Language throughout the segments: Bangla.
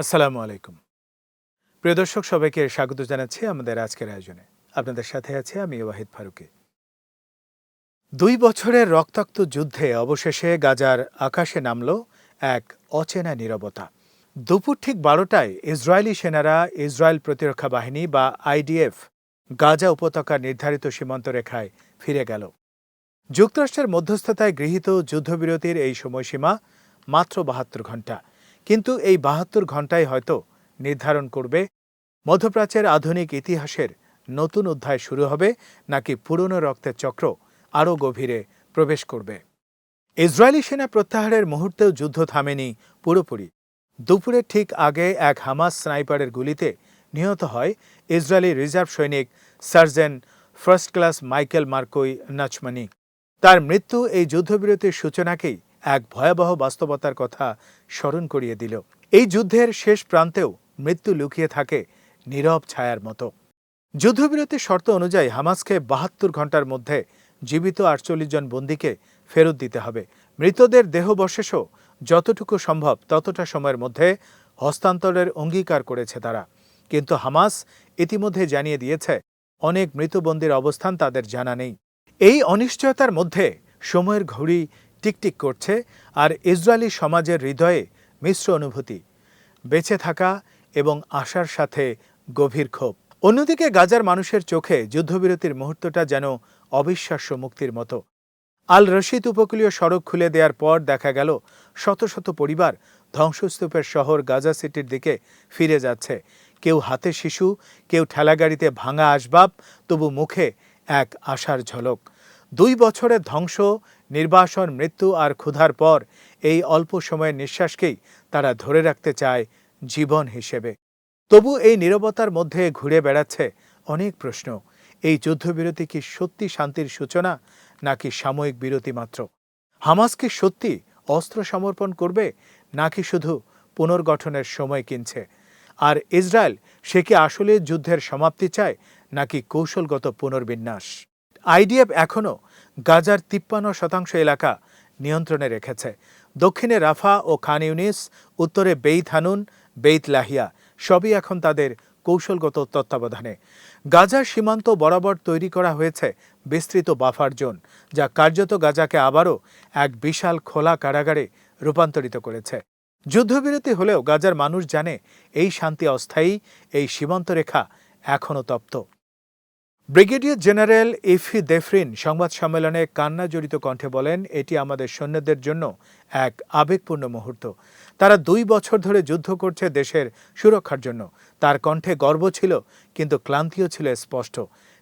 আসসালামু আলাইকুম। প্রিয় দর্শক, সবাইকে স্বাগত জানাচ্ছি আমাদের আজকের আয়োজনে। আপনাদের সাথে আছে আমি ওয়াহিদ ফারুকি। দুই বছরের রক্তাক্ত যুদ্ধে অবশেষে গাজার আকাশে নামল এক অচেনা নীরবতা। দুপুর ঠিক বারোটায় ইসরায়েলি সেনারা ইসরায়েল প্রতিরক্ষা বাহিনী বা আইডিএফ গাজা উপত্যকার নির্ধারিত সীমান্ত রেখায় ফিরে গেল। যুক্তরাষ্ট্রের মধ্যস্থতায় গৃহীত যুদ্ধবিরতির এই সময়সীমা মাত্র বাহাত্তর ঘণ্টা। কিন্তু এই বাহাত্তর ঘণ্টাই হয়তো নির্ধারণ করবে। মধ্যপ্রাচ্যের আধুনিক ইতিহাসের নতুন অধ্যায় শুরু হবে, নাকি পুরনো রক্তের চক্র আরও গভীরে প্রবেশ করবে। ইসরায়েলি সেনা প্রত্যাহারের মুহূর্তেও যুদ্ধ থামেনি পুরোপুরি। দুপুরের ঠিক আগে এক হামাস স্নাইপারের গুলিতে নিহত হয় ইসরায়েলি রিজার্ভ সৈনিক sergeant first class Michael Markoi Nachmani. তার মৃত্যু এই যুদ্ধবিরতির সূচনাকেই এক ভয়াবহ বাস্তবতার কথা স্মরণ করিয়ে দিল। এই যুদ্ধের শেষ প্রান্তেও মৃত্যু লুকিয়ে থাকে নীরব ছায়ার মতো। যুদ্ধবিরতির শর্ত অনুযায়ী হামাসকে বাহাত্তর ঘণ্টার মধ্যে জীবিত আটচল্লিশ জন বন্দীকে ফেরত দিতে হবে। মৃতদের দেহবশেষও যতটুকু সম্ভব ততটা সময়ের মধ্যে হস্তান্তরের অঙ্গীকার করেছে তারা। কিন্তু হামাস ইতিমধ্যে জানিয়ে দিয়েছে, অনেক মৃতবন্দীর অবস্থান তাদের জানা নেই। এই অনিশ্চয়তার মধ্যে সময়ের ঘড়ি টিকটিক করছে আর ইসরায়েলি সমাজের হৃদয়ে মিশ্র অনুভূতি, বেঁচে থাকা এবং আশার সাথে গভীর ক্ষোভ। অন্যদিকে গাজার মানুষের চোখে যুদ্ধবিরতির মুহূর্তটা যেন অবিশ্বাস্য মুক্তির মতো। আল রশিদ উপকূলীয় সড়ক খুলে দেওয়ার পর দেখা গেল, শত শত পরিবার ধ্বংসস্তূপের শহর গাজা সিটির দিকে ফিরে যাচ্ছে। কেউ হাতে শিশু, কেউ ঠেলাগাড়িতে ভাঙা আসবাব, তবু মুখে এক আশার ঝলক। দুই বছরের ধ্বংস, নির্বাসন, মৃত্যু আর ক্ষুধার পর এই অল্প সময়ের নিঃশ্বাসকেই তারা ধরে রাখতে চায় জীবন হিসেবে। তবু এই নীরবতার মধ্যে ঘুরে বেড়াচ্ছে অনেক প্রশ্ন। এই যুদ্ধবিরতি কি সত্যি শান্তির সূচনা, নাকি সাময়িক বিরতি মাত্র? হামাস কি সত্যি অস্ত্র সমর্পণ করবে, নাকি শুধু পুনর্গঠনের সময় কিনছে? আর ইসরায়েল, সে কি আসলে যুদ্ধের সমাপ্তি চায়, নাকি কৌশলগত পুনর্বিন্যাস? আইডিএফ এখনও গাজার তিপ্পান্ন শতাংশ এলাকা নিয়ন্ত্রণে রেখেছে। দক্ষিণে রাফা ও খান ইউনিস, উত্তরে বেইত হানুন, বেইত লাহিয়া, সবই এখন তাদের কৌশলগত তত্ত্বাবধানে। গাজার সীমান্ত বরাবর তৈরি করা হয়েছে বিস্তৃত বাফার জোন, যা কার্যত গাজাকে আবারও এক বিশাল খোলা কারাগারে রূপান্তরিত করেছে। যুদ্ধবিরতি হলেও গাজার মানুষ জানে এই শান্তি অস্থায়ী, এই সীমান্ত রেখা এখনও তপ্ত। ব্রিগেডিয়ার জেনারেল ইফি দেফরিন সংবাদ সম্মেলনে কান্না জড়িত কণ্ঠে বলেন, এটি আমাদের সৈন্যদের জন্য এক আবেগপূর্ণ মুহূর্ত। তারা দুই বছর ধরে যুদ্ধ করছে দেশের সুরক্ষার জন্য। তার কণ্ঠে গর্ব ছিল, কিন্তু ক্লান্তিও ছিল স্পষ্ট।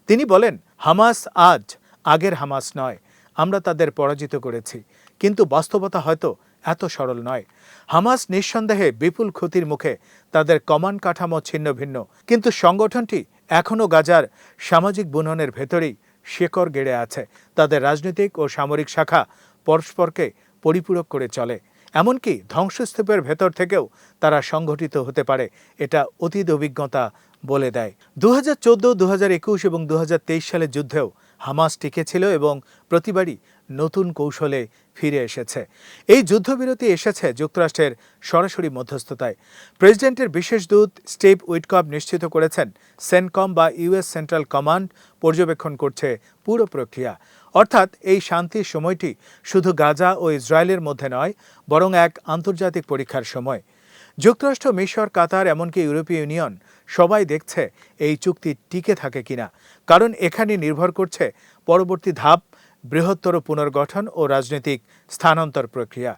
তিনি বলেন, হামাস আজ আগের হামাস নয়। আমরা তাদের পরাজিত করেছি। কিন্তু বাস্তবতা হয়তো এত সরল নয়। হামাস নিঃসন্দেহে বিপুল ক্ষতির মুখে তাদের কমান কাঠামো ছিন্ন ভিন্ন। কিন্তু সংগঠনটি এখনও গাজার সামাজিক বুননের ভেতরেই শেকড় গেড়ে আছে। তাদের রাজনৈতিক ও সামরিক শাখা পরস্পরকে পরিপূরক করে চলে। এমনকি ধ্বংসস্তূপের ভেতর থেকেও তারা সংগঠিত হতে পারে, এটা অতীত অভিজ্ঞতা বলে দেয়। দু হাজার চোদ্দ দু হাজার একুশ এবং দু হাজার তেইশ সালের যুদ্ধেও হামাস টিকেছিল এবং প্রতিবারই নতুন কৌশলে ফিরে এসেছে। এই যুদ্ধবিরতি এসেছে যুক্তরাষ্ট্রের সরাসরি মধ্যস্থতায়। প্রেসিডেন্টের বিশেষ দূত স্টেভ উইটকপ নিশ্চিত করেছেন, সেনকম বা ইউএস সেন্ট্রাল কমান্ড পর্যবেক্ষণ করছে পুরো প্রক্রিয়া। অর্থাৎ এই শান্তির সময়টি শুধু গাজা ও ইসরায়েলের মধ্যে নয়, বরং এক আন্তর্জাতিক পরীক্ষার সময়। যুক্তরাষ্ট্র, মিশর, কাতার, এমনকি ইউরোপীয় ইউনিয়ন সবাই দেখছে এই চুক্তি টিকে থাকে কিনা। কারণ এখানে নির্ভর করছে পরবর্তী ধাপ বৃহত্তর পুনর্গঠন ও রাজনৈতিক স্থানান্তর প্রক্রিয়া।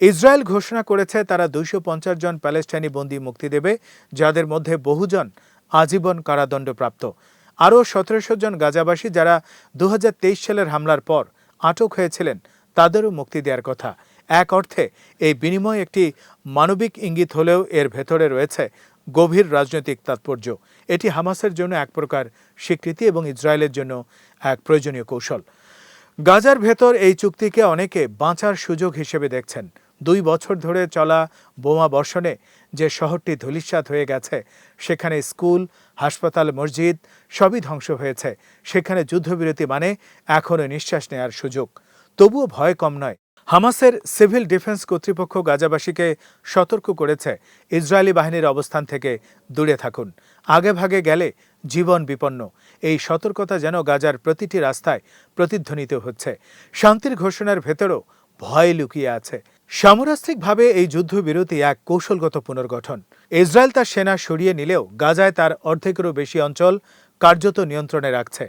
ইসরায়েল ঘোষণা করেছে তারা দুইশো পঞ্চাশ জন প্যালেস্টাইনি বন্দী মুক্তি দেবে, যাদের মধ্যে বহুজন আজীবন কারাদণ্ডপ্রাপ্ত। আরও সতেরোশো জন গাজাবাসী যারা দু হাজার তেইশ সালের হামলার পর আটক হয়েছিলেন, তাদেরও মুক্তি দেওয়ার কথা। এক অর্থে, এই বিনিময় একটি মানবিক ইঙ্গিত হলেও এর ভেতরে রয়েছে গভীর রাজনৈতিক তাৎপর্য। এটি হামাসের জন্য এক প্রকার স্বীকৃতি এবং ইসরায়েলের জন্য এক প্রয়োজনীয় কৌশল। গাজার ভেতর এই চুক্তিকে অনেকে বাঁচার সুযোগ হিসেবে দেখছেন। দুই বছর ধরে চলা বোমা বর্ষণে যে শহরটি ধুলিস্বাদ হয়ে গেছে, সেখানে স্কুল, হাসপাতাল, মসজিদ সবই ধ্বংস হয়েছে। সেখানে যুদ্ধবিরতি মানে এখনও নিঃশ্বাস নেয়ার সুযোগ। তবুও ভয় কম নয়। হামাসের সিভিল ডিফেন্স কর্তৃপক্ষ গাজাবাসীকে সতর্ক করেছে। ইসরায়েলি বাহিনীর অবস্থান থেকে দূরে থাকুন। আগে ভাগে গেলে জীবন বিপন্ন। এই সতর্কতা যেন গাজার প্রতিটি রাস্তায় প্রতিধ্বনিত হচ্ছে। শান্তির ঘোষণার ভেতরও ভয় লুকিয়ে আছে। সামরাস্ত্রিকভাবে এই যুদ্ধবিরতি এক কৌশলগত পুনর্গঠন। ইসরায়েল তার সেনা সরিয়ে নিলেও গাজায় তার অর্ধেকেরও বেশি অঞ্চল কার্যত নিয়ন্ত্রণে রাখছে।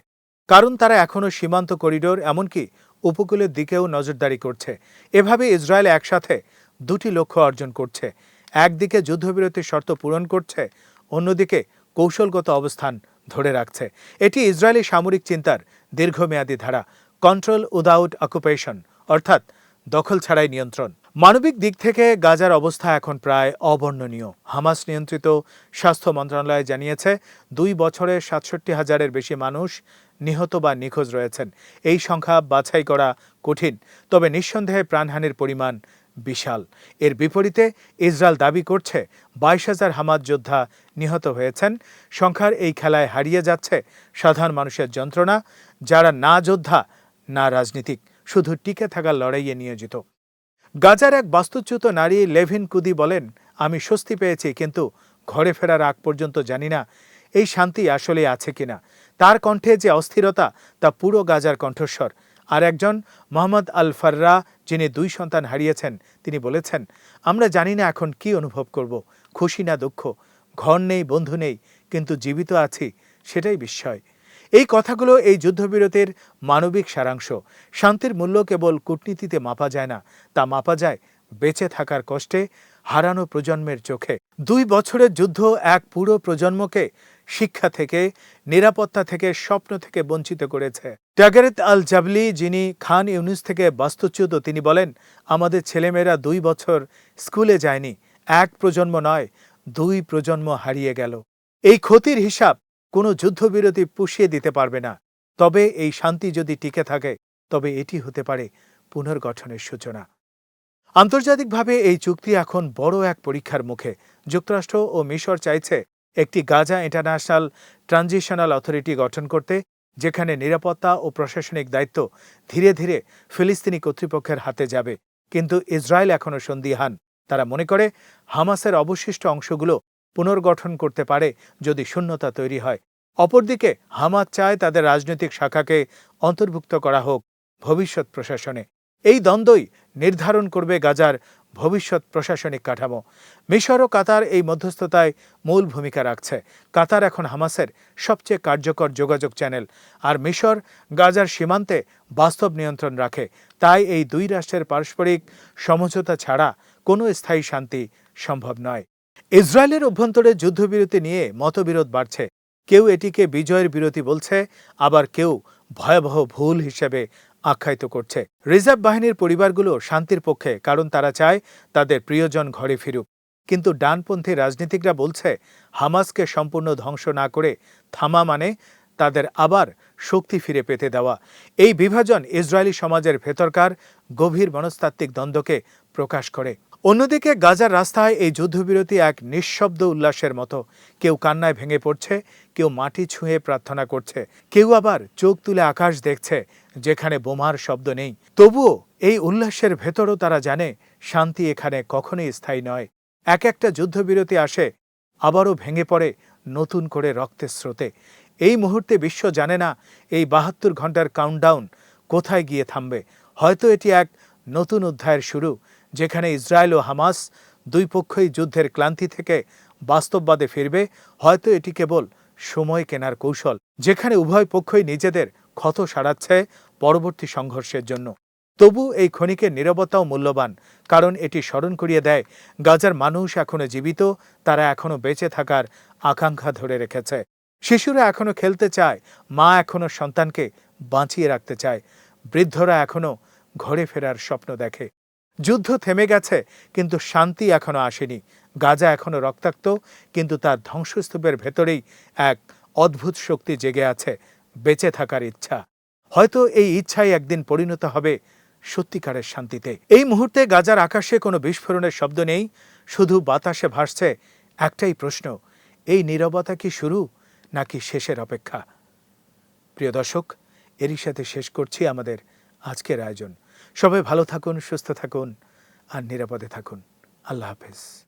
কারণ তারা এখনও সীমান্ত করিডোর, এমনকি উপকূলের দিকেও নজরদারি করছে। এভাবে ইসরায়েল একসাথে দুটি লক্ষ্য অর্জন করছে। একদিকে যুদ্ধবিরতির শর্ত পূরণ করছে, অন্যদিকে কৌশলগত অবস্থান ধরে রাখছে। এটি ইসরায়েলি সামরিক চিন্তার দীর্ঘমেয়াদী ধারা কন্ট্রোল উইদাউট অকুপেশন অর্থাৎ দখল ছাড়াই নিয়ন্ত্রণ। মানবিক দিক থেকে গাজার অবস্থা এখন প্রায় অবর্ণনীয়। হামাস নিয়ন্ত্রিত স্বাস্থ্য মন্ত্রণালয় জানিয়েছে, দুই বছরে সাতষট্টি হাজারের বেশি মানুষ নিহত বা নিখোঁজ রয়েছেন। এই সংখ্যা বাছাই করা কঠিন, তবে নিঃসন্দেহে প্রাণহানির পরিমাণ বিশাল। এর বিপরীতে ইসরায়েল দাবি করছে বাইশ হাজার হামাদ যোদ্ধা নিহত হয়েছেন। সংখ্যার এই খেলায় হারিয়ে যাচ্ছে সাধারণ মানুষের যন্ত্রণা, যারা না যোদ্ধা, না রাজনীতিক, শুধু টিকে থাকার লড়াইয়ে নিয়োজিত। গাজার এক বাস্তুচ্যুত নারী লেভিন কুদি বলেন, আমি স্বস্তি পেয়েছি, কিন্তু ঘরে ফেরার আগ পর্যন্ত জানি না এই শান্তি আসলে আছে কিনা? তার কণ্ঠে যে অস্থিরতা, তা পুরো গাজার কণ্ঠস্বর। আর একজন মোহাম্মদ আল ফাররা যিনি দুই সন্তান হারিয়েছেন, তিনি বলেছেন, আমরা জানি না এখন কি অনুভব করব, খুশি না দুঃখ। ঘর নেই, বন্ধু নেই, কিন্তু জীবিত আছি, সেটাই বিস্ময়। এই কথাগুলো এই যুদ্ধবিরতির মানবিক সারাংশ। শান্তির মূল্য কেবল কূটনীতিতে মাপা যায় না, তা মাপা যায় বেঁচে থাকার কষ্টে হারানো প্রজন্মের চোখে। দুই বছরের যুদ্ধ এক পুরো প্রজন্মকে শিক্ষা থেকে, নিরাপত্তা থেকে, স্বপ্ন থেকে বঞ্চিত করেছে। ট্যাগারেত আল জাবলি যিনি খান ইউনিস থেকে বাস্তুচ্যুত, তিনি বলেন, আমাদের ছেলেমেয়েরা দুই বছর স্কুলে যায়নি, এক প্রজন্ম নয়, দুই প্রজন্ম হারিয়ে গেল। এই ক্ষতির হিসাব কোনো যুদ্ধবিরতি পুষিয়ে দিতে পারবে না। তবে এই শান্তি যদি টিকে থাকে, তবে এটি হতে পারে পুনর্গঠনের সূচনা। আন্তর্জাতিকভাবে এই চুক্তি এখন বড় এক পরীক্ষার মুখে। যুক্তরাষ্ট্র ও মিশর চাইছে একটি গাজা ইন্টারন্যাশনাল ট্রানজিশনাল অথরিটি গঠন করতে, যেখানে নিরাপত্তা ও প্রশাসনিক দায়িত্ব ধীরে ধীরে ফিলিস্তিনি কর্তৃপক্ষের হাতে যাবে। কিন্তু ইসরায়েল এখনও সন্দিহান। তারা মনে করে, হামাসের অবশিষ্ট অংশগুলো পুনর্গঠন করতে পারে যদি শূন্যতা তৈরি হয়। অপরদিকে হামাদ চায় তাদের রাজনৈতিক শাখাকে অন্তর্ভুক্ত করা হোক ভবিষ্যৎ প্রশাসনে। এই দ্বন্দ্বই নির্ধারণ করবে গাজার ভবিষ্যৎ প্রশাসনিক কাঠামো। মিশর ও কাতার এই মধ্যস্থতায় মূল ভূমিকা রাখছে। কাতার এখন হামাসের সবচেয়ে কার্যকর যোগাযোগ চ্যানেল। আর মিশর গাজার সীমান্তে বাস্তব নিয়ন্ত্রণ রাখে। তাই এই দুই রাষ্ট্রের পারস্পরিক সমঝোতা ছাড়া কোনো স্থায়ী শান্তি সম্ভব নয়। ইসরায়েলের অভ্যন্তরে যুদ্ধবিরতি নিয়ে মতবিরোধ বাড়ছে। কেউ এটিকে বিজয়ের বিরতি বলছে, আবার কেউ ভয়াবহ ভুল হিসেবে আখ্যায়িত করছে। রিজার্ভ বাহিনীর পরিবারগুলো শান্তির পক্ষে, কারণ তারা চায় তাদের প্রিয়জন ঘরে ফিরুক। কিন্তু ডানপন্থী রাজনীতিকরা বলছে, হামাসকে সম্পূর্ণ ধ্বংস না করে থামা মানে তাদের আবার শক্তি ফিরে পেতে দেওয়া। এই বিভাজন ইসরায়েলি সমাজের ভেতরকার গভীর মনস্তাত্ত্বিক দ্বন্দ্বকে প্রকাশ করে। অন্যদিকে গাজার রাস্তায় এই যুদ্ধবিরতি এক নিঃশব্দ উল্লাসের মতো। কেউ কান্নায় ভেঙে পড়ছে, কেউ মাটি ছুঁয়ে প্রার্থনা করছে। কেউ আবার চোখ তুলে আকাশ দেখছে, যেখানে বোমার শব্দ নেই। তবুও এই উল্লাসের ভেতরও তারা জানে, শান্তি এখানে কখনোই স্থায়ী নয়। এক একটা যুদ্ধবিরতি আসে, আবারও ভেঙে পড়ে নতুন করে রক্তের স্রোতে। এই মুহূর্তে বিশ্ব জানে না, এই বাহাত্তর ঘণ্টার কাউন্টডাউন কোথায় গিয়ে থামবে। হয়তো এটি এক নতুন অধ্যায়ের শুরু যেখানে ইসরায়েল ও হামাস দুই পক্ষই যুদ্ধের ক্লান্তি থেকে বাস্তববাদে ফিরবে, হয়তো এটি কেবল সময় কেনার কৌশল, যেখানে উভয় পক্ষই নিজেদের ক্ষত সারাচ্ছে পরবর্তী সংঘর্ষের জন্য। তবু এই ক্ষণিকের নিরবতাও মূল্যবান, কারণ এটি স্মরণ করিয়ে দেয়, গাজার মানুষ এখনও জীবিত, তারা এখনও বেঁচে থাকার আকাঙ্ক্ষা ধরে রেখেছে। শিশুরা এখনও খেলতে চায়, মা এখনও সন্তানকে বাঁচিয়ে রাখতে চায়, বৃদ্ধরা এখনও ঘরে ফেরার স্বপ্ন দেখে। যুদ্ধ থেমে গেছে, কিন্তু শান্তি এখনও আসেনি। গাজা এখনও রক্তাক্ত, কিন্তু তার ধ্বংসস্তূপের ভেতরেই এক অদ্ভুত শক্তি জেগে আছে, বেঁচে থাকার ইচ্ছা। হয়তো এই ইচ্ছাই একদিন পরিণত হবে সত্যিকারের শান্তিতে। এই মুহূর্তে গাজার আকাশে কোনো বিস্ফোরণের শব্দ নেই, শুধু বাতাসে ভাসছে একটাই প্রশ্ন, এই নীরবতা কি শুরু নাকি শেষের অপেক্ষা? প্রিয় দর্শক, এরই সাথে শেষ করছি আমাদের আজকের আয়োজন। সবাই ভালো থাকুন সুস্থ থাকুন আর নিরাপদে থাকুন। আল্লাহ হাফেজ।